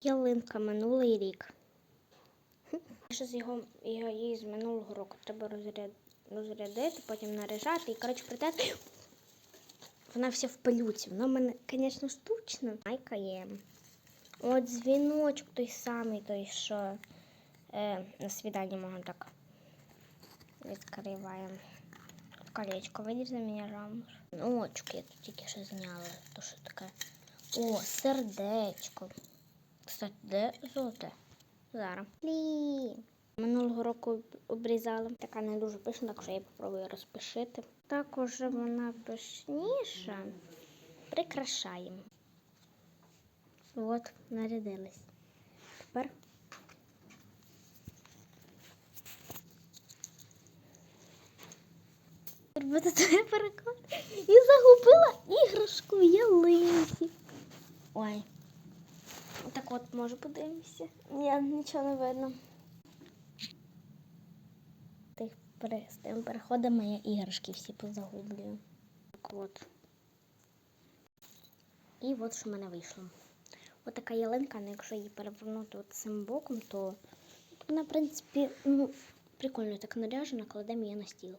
Ялинка минулий рік. Ще з його, її з минулого року треба розряд, розрядити, потім наряжати і, коротше, придати. Вона вся в пилюці. Вона мене, звісно, штучна. Майка є. От дзвіночок той самий, той, що е, на свіданні можна так відкриваємо. Колечко, вийди за мене. Ну, очки я тут тільки що зняла. То що таке? О, сердечко. Кстати, де золоте? Зараз. Блін. Минулого року обрізала. Така не дуже пишна, так що я попробую розпишити. Так уже вона пишніша. Прикрашаємо. От, нарядилась. Тепер. Робити той переклад. І загубила іграшку ялинці. Ой. Так от, може, подивимося. Ні, нічого не видно. Тих з тим переходами я іграшки всі позагублюю. Так от. І от що в мене вийшло. От така ялинка, ну, якщо її перевернути от цим боком, то вона, в принципі, ну, прикольно так наряжена, кладемо її на стіл.